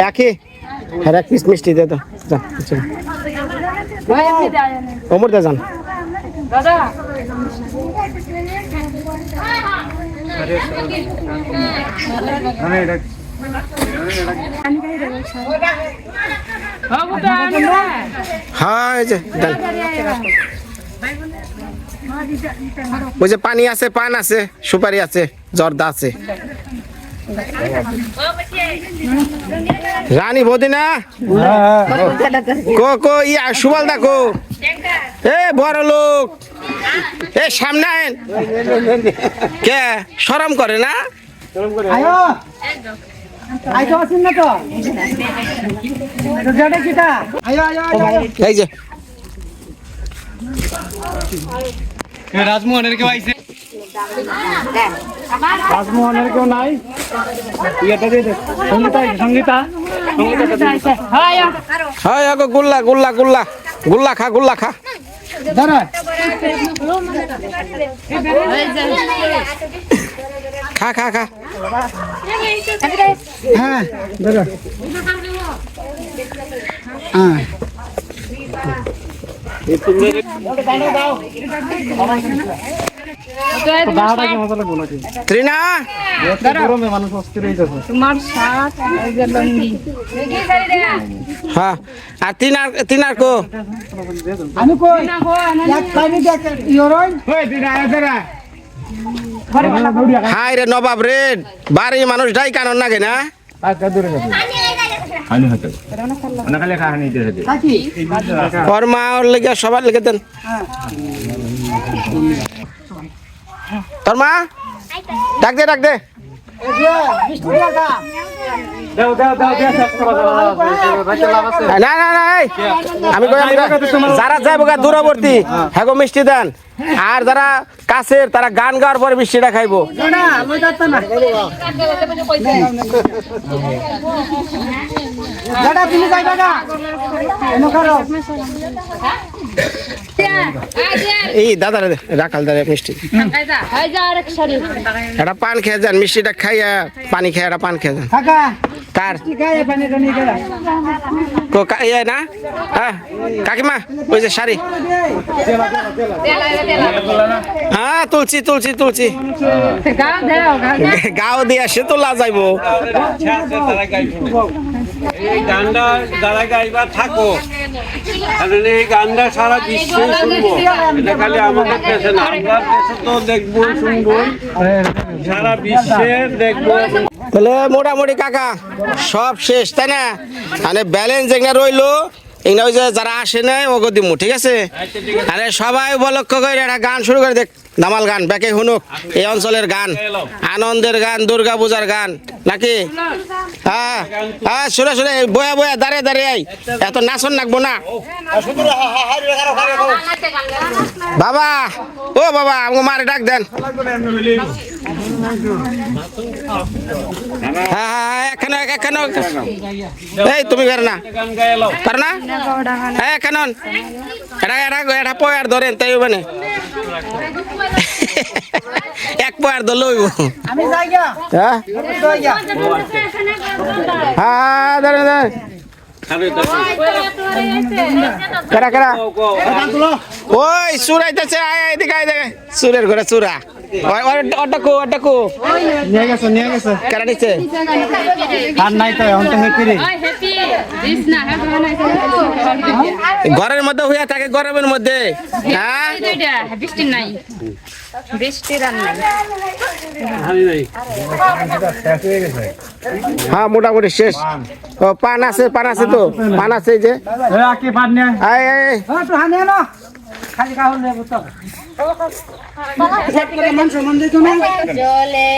একই আর এক পিস মিষ্টি দে তো যা চল অমর দে যান হ্যাঁ এই যে দেন ওই যে পানি আছে পান আছে সুপারি আছে জর্দা আছে রানী বদিনা কো কো ইয়া সুবল দা কো এ বড় লোক। এ সামনে আইন কে? শরম করে না? এই যে। রাজমোহনের কেউ আইছে? রাজমোহনের কেউ নাই? ইয়েটা দিয়ে দে। সঙ্গীতা সঙ্গীতা। হয় আগো গুল্লা গুল্লা গুল্লা। গুল্লা খা গুল্লা খা। দাঁড়া। খা খা খা। হ্যাঁ দাঁড়া। হ্যাঁ হাই রে নবাব রে বাড়ি মানুষ ডাই কানন না? কাকি ওর মা ওর লেগে সবার লেগে দেন তোর মা ডাক দে ডাক দে আমি যারা যাইব গা দূরবর্তী হ্যাঁ গো মিষ্টি দেন আর যারা কাছের তারা গান গাওয়ার পরে মিষ্টিটা খাইবো না দাদা তুমি যাই দাদা। এনো এই দাদা রে রাখাল দাদা মিষ্টি। একটা পান খেয়ে যান মিষ্টিটা খাইয়া পানি খেয়ে একটা পান খেয়ে যান। কার? কা- ইয়ে না? হ্যাঁ কাকিমা ওই যে শাড়ি। হ্যাঁ তুলছি তুলছি তুলছি। গাও দিয়ে আসে তোলা যাইবো এই গানটা যারা গাইবা থাকো। কারণ এই গানটা সারা বিশ্বে শুনব। এটা খালি আমাদের দেশে না আমরা দেশে তো দেখব শুনব। সারা বিশ্বে দেখব। তাহলে মোটামুটি কাকা সব শেষ তাই না? মানে ব্যালেন্স এখানে রইল এখানে ওই যে যারা আসে নাই ওগো দিমু ঠিক আছে। আরে সবাই উপলক্ষ করে একটা গান শুরু করে দেখ। দামাল গান, ব্যাকে হুনুক, এই অঞ্চলের গান। আনন্দের গান, দুর্গা পূজার গান, নাকি? হ্যাঁ হ্যাঁ শুনে শুনে বয়া বয়া দাঁড়িয়ে দাঁড়িয়ে। এত নাচন নাকবো না। বাবা, ও বাবা, আমাকে মারে ডাক দেন। হ্যাঁ হ্যাঁ এখানে এই, তুমি বের না। পার না? হ্যাঁ কেন এটা এটা এটা পয়ার ধরেন, তাই মানে এক পয়ার ধরলে হইব। হ্যাঁ? হ্যাঁ ধরেন ধরেন কেরা কেরা? ওই সুরাইতেছে আয় আয় এদিকে আয় দেখে সুরের ঘরে সুরা। অটাকু অটাকু নিয়ে গেছে নিয়ে গেছে। কেরা নিচ্ছে আর নাই তো এখন তো হেপি রে ঘরের মধ্যে হইয়া থাকে গরমের মধ্যে। হ্যাঁ? বৃষ্টি নাই। বৃষ্টির আর নাই। হ্যাঁ মোটামুটি শেষ। ও পান আছে পান আছে তো। পান আছে যে। পান নিয়ে জলে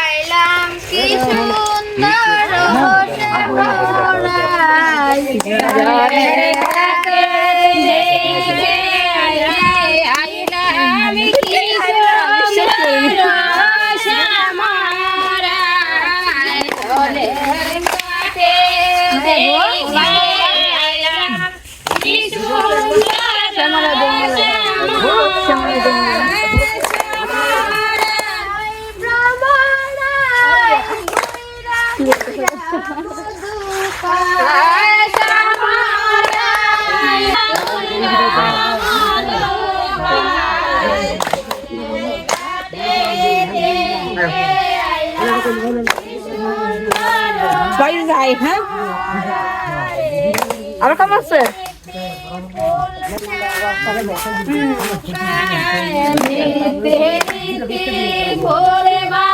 আইলাম কি সুন্দর জলে কাকে দেখে আইলাম কি সুন্দর হোসে ভরাই জলে কাকে দেখে আইলাম কি সুন্দর হোসে ভরাই বাড়ি যাই হ্যাঁ আর কেমন আছে ভোরে বাগানে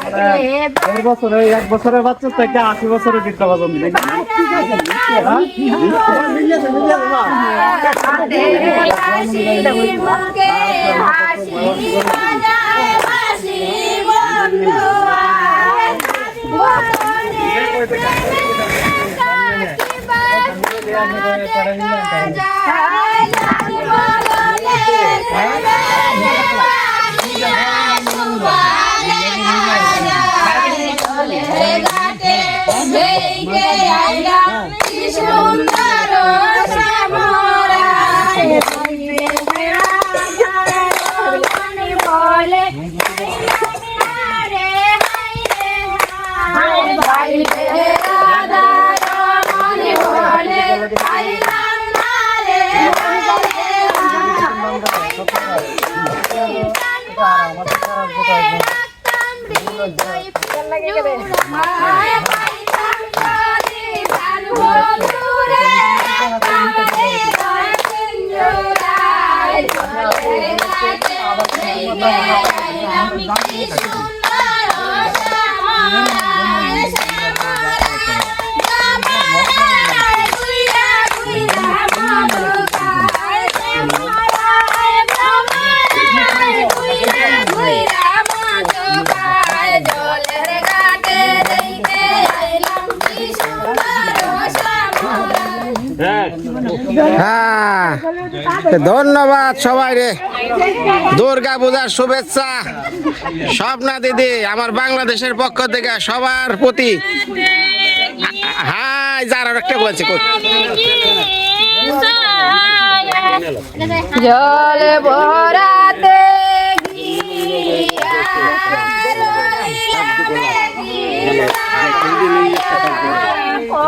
বছরে এক বছরের বাচ্চা থেকে আশি বছরের বৃদ্ধ Kê ở? হ্যাঁ ধন্যবাদ সবাই রে। দুর্গা পূজার শুভেচ্ছা। স্বপ্না দিদি, আমার বাংলাদেশের পক্ষ থেকে সবার প্রতি। হ্যাঁ যার একটা বলছি। জল ভরাতে গিয়া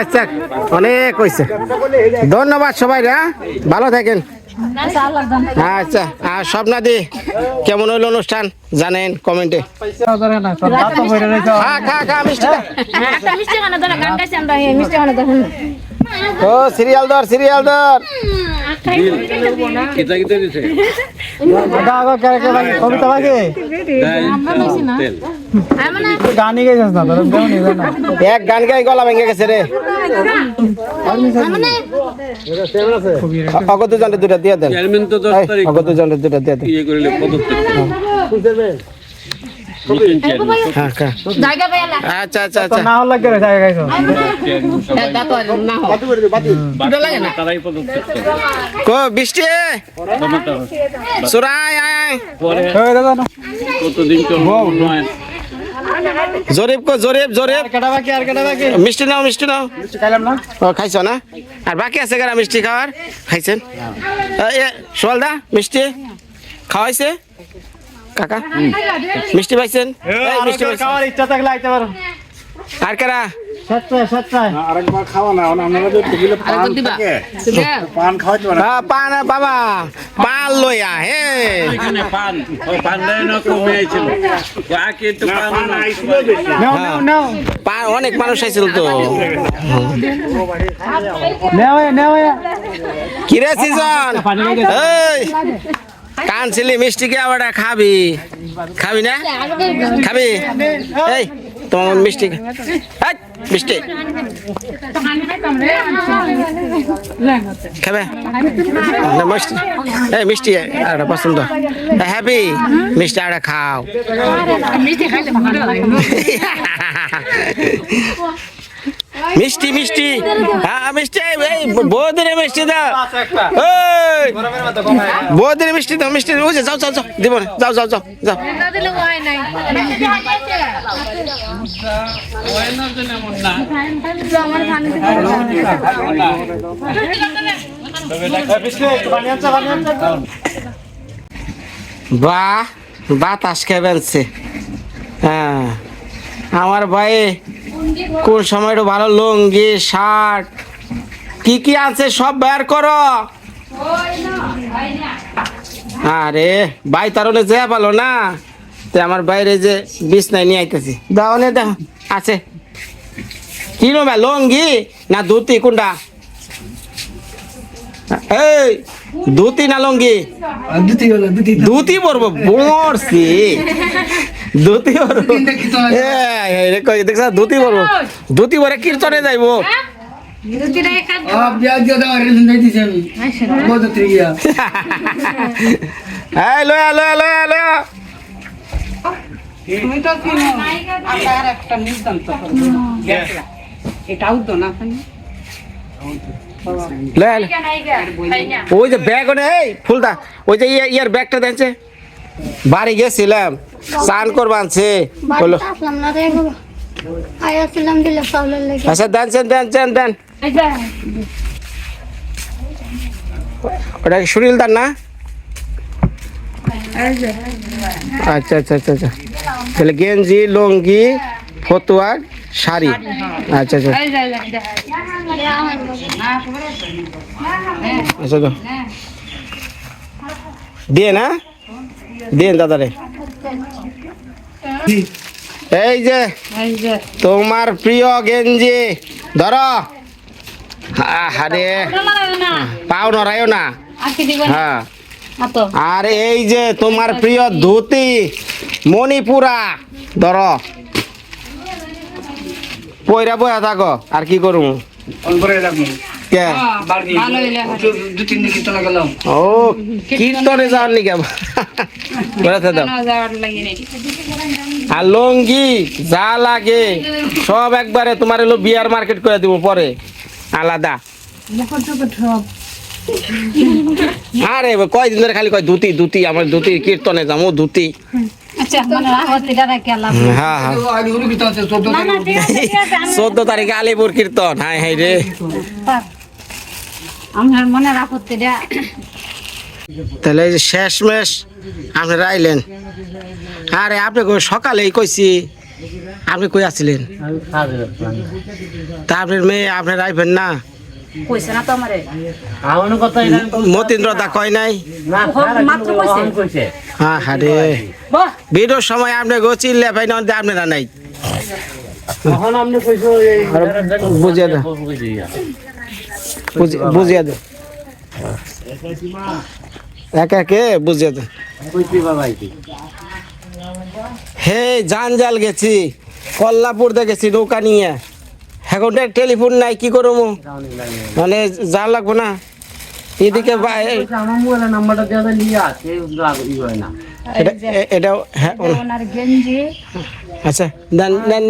আচ্ছা অনেক হয়েছে ধন্যবাদ সবাই ভালো থাকেন। আচ্ছা আর স্বপ্নাদি কেমন হইল অনুষ্ঠান? জানেন কমেন্টে। ও সিরিয়াল ধর সিরিয়াল দিছে? কবিতা লাগে তেল। গানই গাইছিস না তোর? কেমন নিবে না এক গান গাই গলা ভেঙে গেছে রে। অগত দুজনের দুটা দিয়ে দেন। চেয়ারম্যান তো দশ এই, তারিখ। অগত দুজনের দুটা দিয়ে দেন। ইয়ে হ্যাঁ। পাইলা আচ্ছা আচ্ছা আচ্ছা। না লাগে জায়গা গাইছো। কো বৃষ্টি? সুরাই আয় কতদিন তো জরিপ কো জরিপ জরিপ। কেটা বাকি আর কেটা বাকি? মিষ্টি নাও মিষ্টি নাও। খাইলাম না? ও খাইছ না? আর বাকি আছে কারা মিষ্টি খাওয়ার? খাইছেন? সোয়ালদা মিষ্টি? খাওয়াইছে? কাকা? মিষ্টি পাইছেন? মিষ্টি পাইছেন। খাওয়ার ইচ্ছা থাকলে আইতে পারো। আর কারা? সাতটায় সাতটায়। আরেকবার খাওয়া না আপনারা যে টেবিলে পান থাকে। পান খাওয়াতে পারেন পান বাবা পান লইয়া হে। এখানে পান ও পান দেয় না কমে আইছিল বাকি তো পান আইছিল নাও নাও নাও। পান অনেক মানুষ আইছিল তো। নেও নেও কিরে সিজন? এই কানছিলি মিষ্টি কে আবার খাবি? খাবি না? খাবি? এই তোমার মিষ্টি মিষ্টি। খাবে? মিষ্টি। এই মিষ্টি আর পছন্দ। হ্যাপি মিষ্টি আর খাও। মিষ্টি মিষ্টি মিষ্টি। হ্যাঁ মিষ্টি, এই বহুদিনে মিষ্টি দাও এই। বহুদিনে মিষ্টি দাও, মিষ্টি ওই যাও যাও যাও, দিব না। যাও যাও যাও যাও। বাহ, বাতাস খেবেনছে হ্যাঁ। আমার ভাই কোন সময়টা ভালো? লুঙ্গি, শার্ট। কি কি আছে সব বের করো। আরে ভাই তারলে যে পালো না, তে আমার বাইরে যে বিছনায় নিয়ে আইতেছি। দাও নে, দাও। আছে। কি নেবে লুঙ্গি না ধুতি, কোনটা? এই ধুতি না লুঙ্গি? ধুতি পরবো মরছি ধুতি পরবো। এই, এই, কই দেখছ ধুতি পরবো। ধুতি পরে কীর্তনে যাইবো। এই লয়া লয়া ওই যে ব্যাগ এই ফুলদা, ওই যে ইয়া- ইয়ার ব্যাগটা দেখছে বাড়ি গেছিলাম, স্নান করবানছে লেগে আচ্ছা দেন দেন দেন ওটা সুনীল দান না? আচ্ছা আচ্ছা আচ্ছা আচ্ছা। তাহলে গেঞ্জি, লুঙ্গি ফতুয়া শাড়ি? আচ্ছা আচ্ছা। আচ্ছা তো দিয়ে না? দিয়ে দাদারে এই যে তোমার প্রিয় গেঞ্জি। ধরো। আরে পাও নড়াইও না? হ্যাঁ। আর এই যে তোমার প্রিয় ধুতি মণিপুরা। ধরো। পয়রা বয়া থাকো আর কি করুম কে? ও কীর্তনে যাওয়ার নিকে বেড়াতে দাও। যাওয়ার লাগে নেই আর লঙ্গি যা লাগে সব একবারে তোমার হলো বিয়ার মার্কেট করে দিব পরে। আলাদা। আরে কয়দিন ধরে খালি কয় ধুতি ধুতি আমার ধুতি কীর্তনে যাব ধুতি। আচ্ছা মানে হ্যাঁ হ্যাঁ। চোদ্দ তারিখে আলিপুর কীর্তন। হাই হাই রে। আমার মনে তাহলে শেষ মেশ আপনারা আইলেন। আরে আপনি সকালেই কইছি। আপনি কই আছিলেন? তা আপনার মেয়ে আপনার আইবেন না? কইছে না তো আমারে আমার কথা এটা মতীন্দ্র দা কয় নাই? না মাত্র কইছে। কইছে। হ্যাঁ বাহ। ভিডিওর সময় আপনি না আপনারা নাই। তখন আপনি কইছো এই বুঝিয়ে দাও। বুঝি- বুঝিয়ে দে। একে একে বুঝিয়ে দে। কইছি বাবা হে জাল গেছি কল্লাপুর গেছি নৌকা নিয়ে। এখন তো টেলিফোন নাই কি করব? মানে যা লাগবো না। এদিকে এটা হ্যাঁ আচ্ছা দেন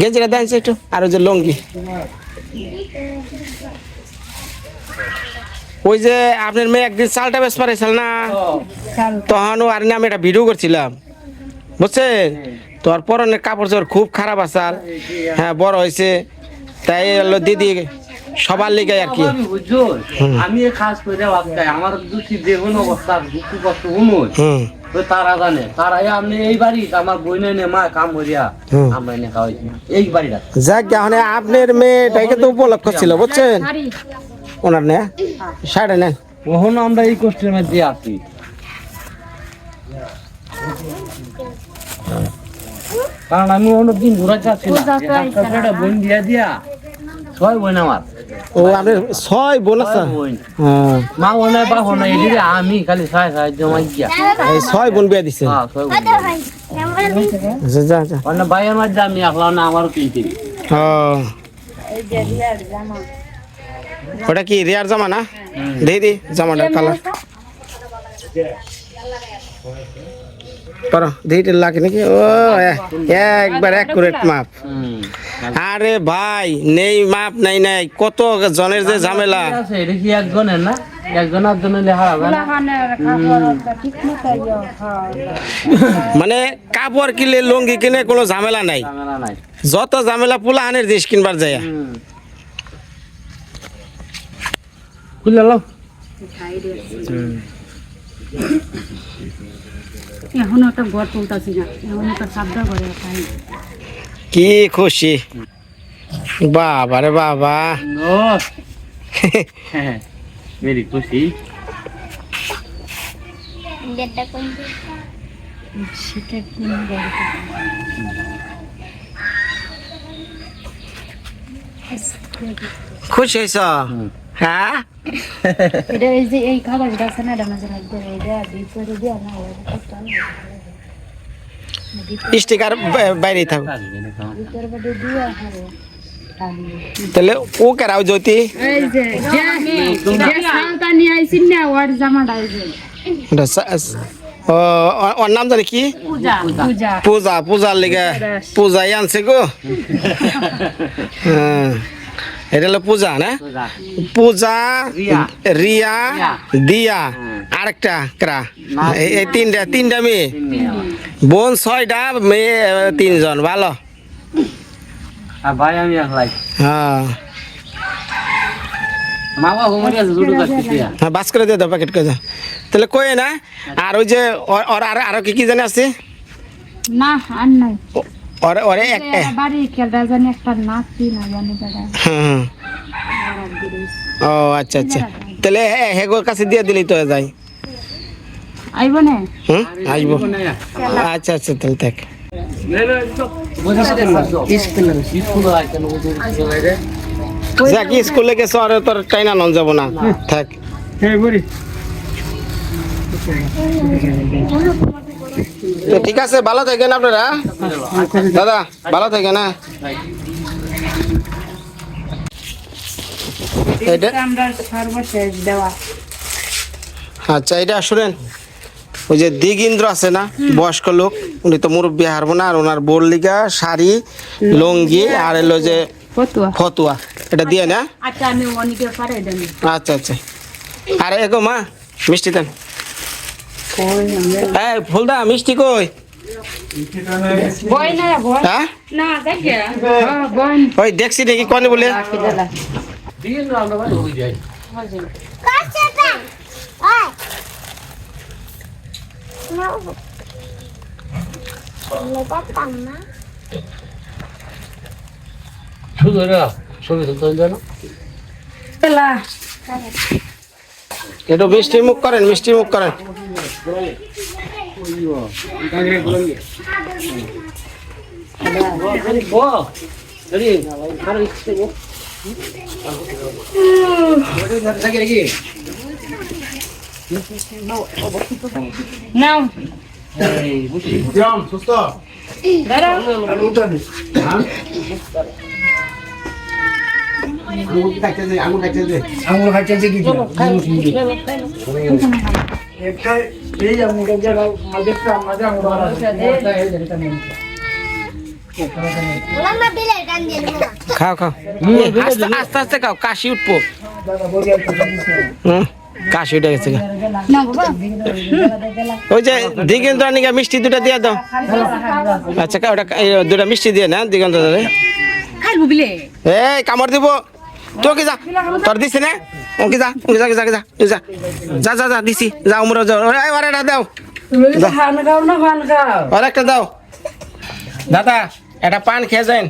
গেঞ্জিটা দেন একটু আর ওই যে লঙ্গি। ওই যে আপনার মেয়ে একদিন চালটা বেশ পারেছিল না? তখন আর না আমি একটা ভিডিও করছিলাম। বুঝছেন? তোর পরনের কাপড় চোপড় খুব খারাপ আসাল হ্যাঁ বড় হয়েছে। তাই হলো দিদি সবার লিগে আর কি আমি খাস করে ভাবতাই আমার দুটি দেখুন অবস্থা দুঃখ কষ্ট তো তারা জানে তারা এই আপনি এই বাড়ি আমার বই নে মা কাম করিয়া আমরা এনে খাওয়াইছি। এই বাড়িটা। যাক মানে আপনার মেয়েটাকে তো উপলক্ষ ছিল বুঝছেন? ওনার নে সাড়ে নেন। কখন আমরা এই কষ্টের মধ্যে আছি। কারণ আমি অনেকদিন ঘুরা যাচ্ছিলাম দিয়া দিয়া ছয় বোন আমার। ও আপনার ছয় হ্যাঁ মা ওনে বা ওনে এদিকে আমি খালি ছয় ছয় জমা গিয়া এই ছয় বোন বিয়া দিছে? হ্যাঁ ছয় বোন যা, যা যা। অন্য ভাইয়ের মধ্যে আমি একলা না আমারও কিনতে ও। ওটা কি রিয়ার জামা না? দি জামাটা কালার করো দিতে লাগে নাকি? ও একবার অ্যাকুরেট মাপ আরে ভাই নেই মাপ নাই নাই। কত জনের যে ঝামেলা। আছে এটা কি একজনের না। মানে কাপড় কিনে লুঙ্গি কিনে কোনো ঝামেলা নাই। যত ঝামেলা পুলাহানের জিনিস কিনবার যায়। খুলে লাও এখন একটা ঘর তুলতাছি না এখন একটা সাবধান করে খাই কি খুশি? বাবা রে বাবা। ও মেরি খুশি। শীতের দিন খুশি হয়েছ হ্যাঁ এটা এই যে এই খাবার যেটা আছে না এটা মাঝে রাখতে হবে এটা দিয়ে করে দিয়ে না ওই কষ্ট স্টিকার বাইরে থাক ভিতর বাড়ি দিয়ে হারে তাহলে ও কেরাও জ্যোতি এই যে যে শালটা নিয়ে আইছিন না ওর জামাটা এই যে ওটা সা- ও ও- ওর নাম জানি কি পূজা পূজা পূজা পূজার লিগে পূজাই আনছে গো হ্যাঁ এটা হলো পূজা না? পূজা। রিয়া। রিয়া দিয়া। আরেকটা ক্রা। এই- এই তিনটা। তিনটা মেয়ে। বোন ছয়টা মেয়ে তিনজন। ভালো? আর ভাই আমি হ্যাঁ। হ্যাঁ বাস করে দিয়ে দাও প্যাকেট করে দাও। তাহলে কয়ে না? আর ওই যে আর আরও কি কি জানে আছে? না আর নাই। ওরে ওরে এক এ, বাড়ি খেলটা জানি একটা নাচি না জানি দাদা হুম, হুম। ও আচ্ছা আচ্ছা। তাহলে হে- হেগোর কাছে দিয়ে দিলেই তো হয়ে যায় আইব না? হুম? আসব আচ্ছা আচ্ছা তাহলে থাক। স্কুল আছে যাক স্কুলে গেছে আর তোর টাইনা নন যাব না। থাক। তো ঠিক আছে ভালো থাকেন আপনারা। দাদা ভালো থাকেন হ্যাঁ। আচ্ছা এটা শুনেন। ওই যে দিগিন্দ্র আছে না বয়স্ক লোক উনি তো মুরব্বী হারবো না। আর ওনার বোরলিগা শাড়ি লুঙ্গি আর এলো যে ফতুয়া। এটা দিয়ে না? আচ্ছা পারে দেন। আচ্ছা। আর এগো মা মিষ্টি দেন। এই ফুলদা মিষ্টি কই? হ্যাঁ? বই ওই দেখছি দেখি কনে বলে? হয়ে শুধু ছবি তুলতে জানো একটু মিষ্টি মুখ করেন মিষ্টি মুখ করেন। 뭐? 여기 바로 있어요. 자기 여기. Não. Tiam, susta. Dara. Anutan. 안구 갈채지, 안구 갈채지, 안구 갈채지. খাও খাও। এই, আস্তে আস্তে আস্তে খাও কাশি উঠবো। হুম কাশি উঠে গেছে গা। না বাবা। ওই যে দিগন্ত নিকা মিষ্টি দুটা দিয়ে দাও। আচ্ছা কা ওটা দুটা মিষ্টি দিয়ে না দিগন্ত এই কামড় দিব। তো কি যা? তোর দিছি না? ও কি যা? ও যা যা যা? যা। যা যা যা, দিছি। যা, উমরা যাও ওরে এটা দাও। আর একটা দাও। দাদা, এটা পান খেয়ে যান